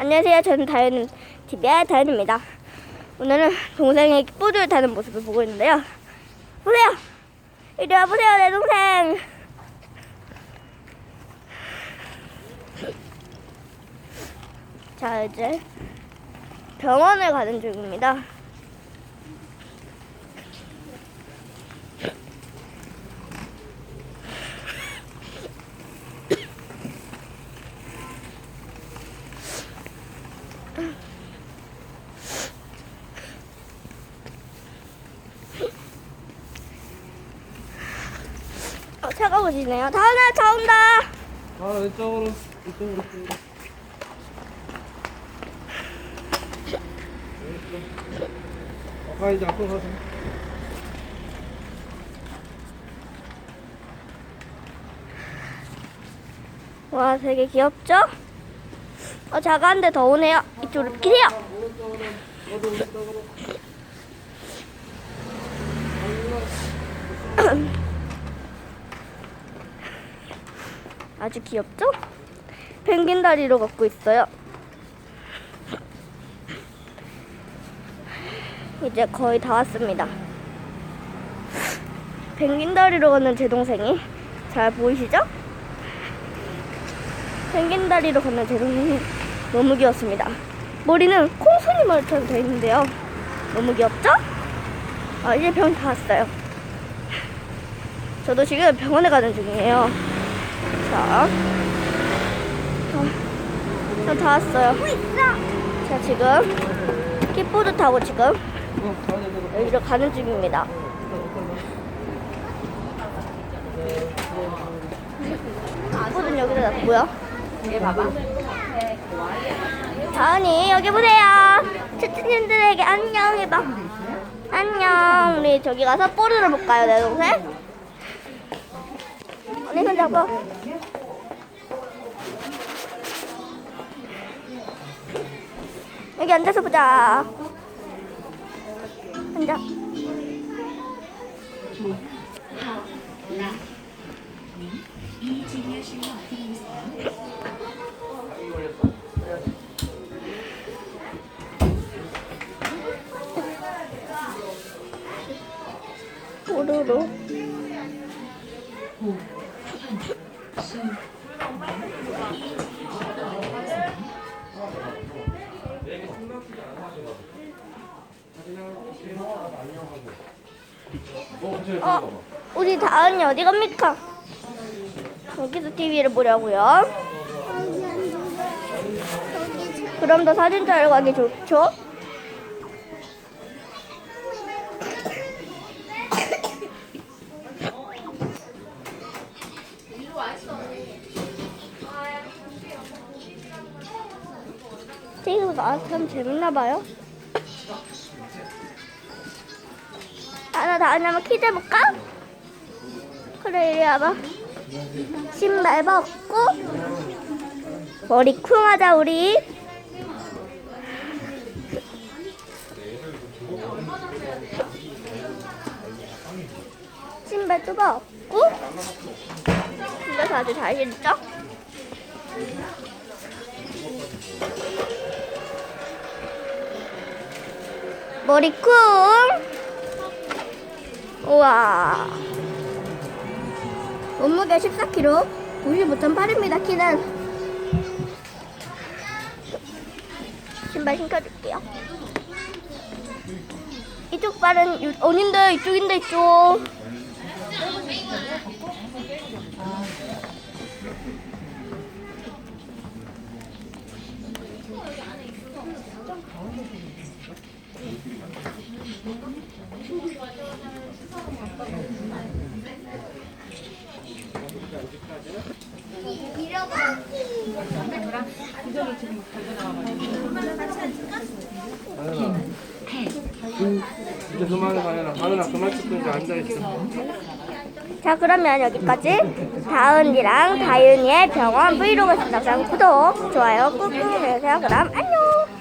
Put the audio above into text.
안녕하세요. 저는 다현 TV의 다현입니다. 오늘은 동생이 킥보드를 타는 모습을 보고 있는데요. 보세요. 이리 와 보세요, 내 동생. 자 이제 병원을 가는 중입니다. 차가 오시네요. 다은아, 차 온다. 아 이쪽으로 이쪽으로. 아까 이제 앞으로 가서 와, 되게 귀엽죠? 어, 차가 한대더 오네요. 이쪽으로 비키세요. 저도 이쪽으로 아주 귀엽죠? 펭귄 다리로 걷고 있어요. 이제 거의 다 왔습니다. 펭귄 다리로 걷는 제 동생이 잘 보이시죠? 펭귄 다리로 걷는 제 동생이 너무 귀엽습니다. 머리는 콩순이 머리처럼 되어 있는데요. 너무 귀엽죠? 아, 이제 병원 다 왔어요. 저도 지금 병원에 가는 중이에요. 자, 저 다 왔어요. 자, 지금 킥보드 타고 지금 여기로 가는 중입니다. 킥보드는 여기다 놨고요. 얘 봐봐. 다은이 여기 보세요. 채팅님들에게 안녕 해봐. 안녕. 우리 저기 가서 뽀르러 볼까요, 내 동생? 잡아. 여기 앉아서 보자. 앉아. 뽀르르. 어, 우리 다은이 어디 갑니까? 여기서 TV를 보려고요. 그럼 더 사진 촬영 가기 좋죠? 지금 나한테 하면 재밌나 봐요. 다은이 한번 퀴즈 해볼까? 그래 이리 와봐. 신발 벗고 머리 쿵 하자 우리. 신발도 벗고 집에서 아주 잘했죠? 머리 쿵 우와. 몸무게 14kg 95.8입니다 키는. 신발 신겨줄게요. 이쪽 발은 유- 아닌데 이쪽인데 이쪽 자 그러면 여기까지 다은이랑 다윤이의 병원 브이로그였습니다. 구독 좋아요 꾹꾹 눌러주세요. 그럼 안녕